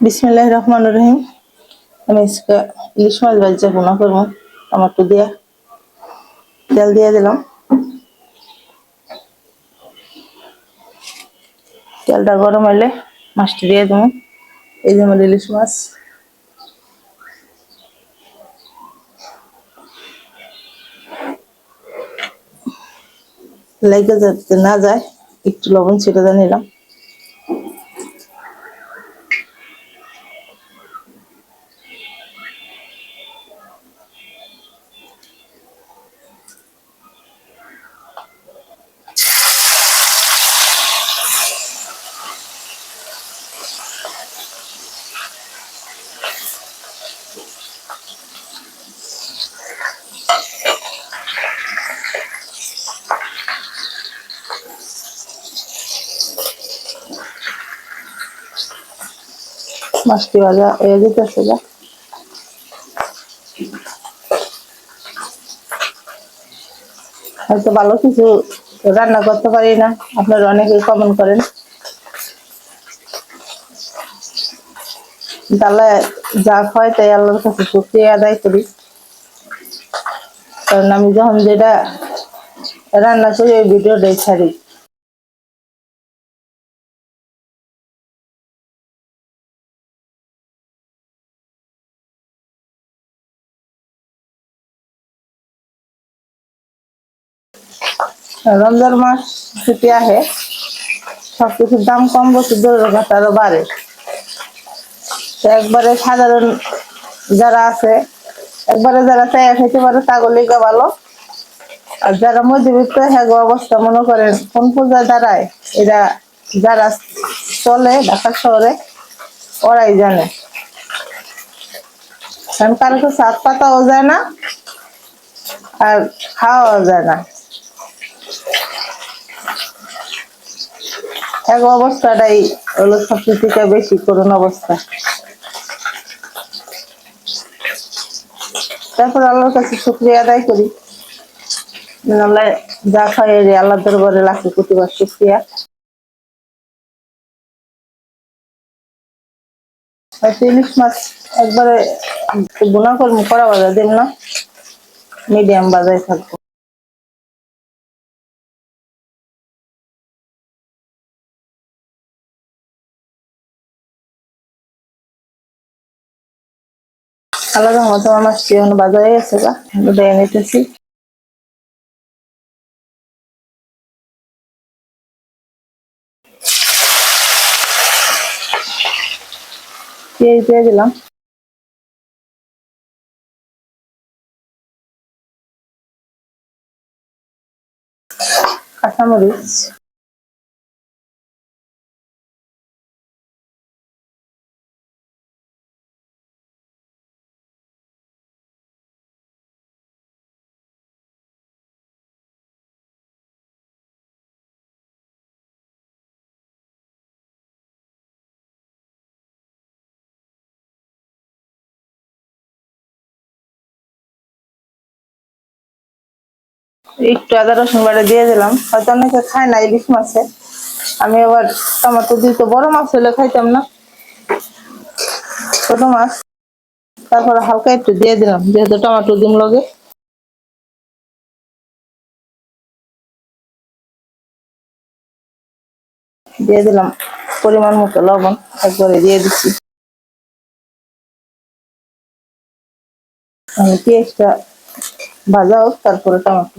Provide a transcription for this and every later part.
বিসমিল্লাহ রহমান রহিম। আমি ইলিশ মাছ ভাজা ভুনা করব। টমাটো দিয়া, তেল দিয়ে দিলাম। তেলটা গরম হলে মাছটি দিয়ে দেবো। এই যে আমার ইলিশ মাছ। লেগে যাতে না যায়, একটু লবণ ছিটে নিলাম। মাছটি ভাজা হয়ে যেতেছে যা। হয়তো ভালো কিছু রান্না করতে পারি না, আপনারা অনেকেই কমেন্ট করেন। তাহলে যা হয় তাই আল্লাহর কাছে শুক্রিয়া আদায় করি। কারণ আমি যখন যেটা রান্না করি, ওই ভিডিও ভিডিওটাই ছাড়ি। রমজান মাস ছুটি আহে সবকিছুর দাম কম, বছর কথা আরও বাড়ে। তো একবারে সাধারণ যারা আছে, একবারে যারা চাই খাইতে পারে তাগুলিকে ভালো। আর যারা মধ্যবিত্ত হ্যাঁ অবস্থা, মনে করেন, কোন পূজা দাঁড়ায়, এরা যারা চলে ঢাকা শহরে, ওরাই জানে। কারণ কারও হাত পাতাও যায় না, আর খাওয়াও যায় না। এক অবস্থাটাই হলো সবচেয়ে বেশি করুন অবস্থা। তারপর আল্লাহর কাছে শুক্রিয়া আদায় করি। নাহলে যা খাই আল্লাহ দরবারে লাখে প্রতিবার শুক্রিয়া। হয়তো ইলিশ মাছ একবারে গুণা কর্ম করা বাজার দিন না। মিডিয়াম বাজারে থাকব। আলাদা মতো আমার মাছটি এখন বাজারে গেছে গা দিয়ে নিতেছি। পেঁয়াজ দিয়ে দিলাম। কাঁচামরিচ। একটু আদা রসুন বাটা দিয়ে দিলাম। হয়তো অনেকে খায় না, ইলিশ মাছে। আমি আবার টমেটো দিই তো বড় মাছ হলে খাইতাম না। ছোট মাছ। তারপরে হালকা একটু দিয়ে দিলাম, যেহেতু টমেটো দিম লগে। দিয়ে দিলাম পরিমাণ মতো লবণ, একবারে দিয়ে দিচ্ছি। আমি পেঁয়াজটা ভাজা হোক, তারপরে টমেটো।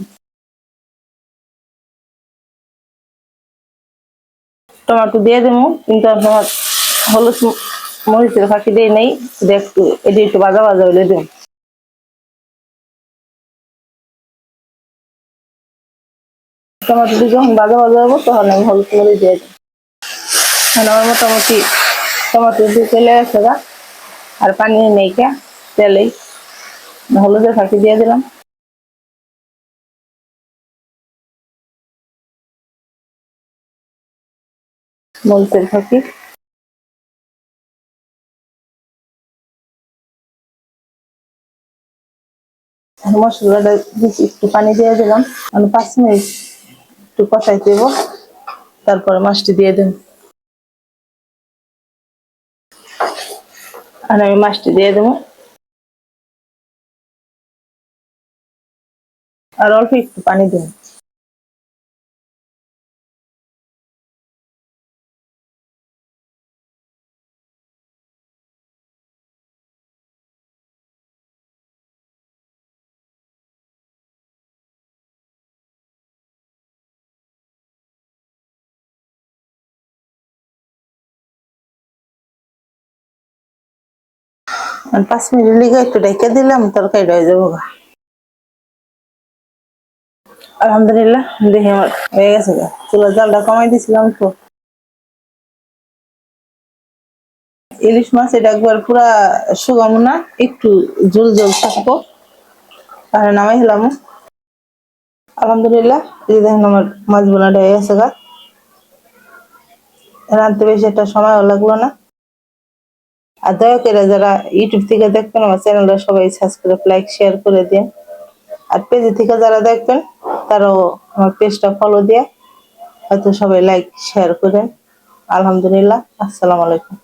টমেটো দিয়ে দেবো কিন্তু আপনার হলুদ মরিচের ফাঁকি দিয়ে নেই একটু এটি একটু ভাজা ভাজা হলে দেব যখন ভাজা ভাজা হব, তখন আমি হলুদ মরিচ দিয়ে দেবো আমার মোটামুটি টমেটো দিয়ে চলে গেছে আর পানি নেই কে, তেলেই। হলুদের ফাঁকি দিয়ে দিলাম। মরিচের ফাঁকি। মশলাটা একটু পানি দিয়ে দিলাম। আমি পাঁচ মিনিট একটু কষাই দেব, তারপরে মাছটি দিয়ে দেব। আর আমি মাছটি দিয়ে দেবো। আর অল্প একটু পানি দেবো। পাঁচ মিনিট লিগে একটু ডেকে দিলাম তরকারি হয়ে যাব। আলহামদুলিল্লাহ, দেখি আমার হয়ে গেছে গা। চুলার জালটা কমাই দিছিলাম তো। ইলিশ মাছ এটা একবার পুরা সুগম না, একটু জল জল থাকব। আর নামাই হলাম আলহামদুলিল্লাহ, এই দেখেন আমার মাছ বোনাটা হয়ে গেছে গা। রাঁধতে বেশি একটা সময়ও লাগল না। আর দয়া করে যারা ইউটিউব থেকে দেখবেন, আমার চ্যানেলটা সবাই সাবস্ক্রাইব লাইক শেয়ার করে দিন। আর পেজ থেকে যারা দেখবেন, তারাও আমার পেজটা ফলো দিয়ে হয়তো সবাই লাইক শেয়ার করেন। আলহামদুলিল্লাহ, আসসালামু আলাইকুম।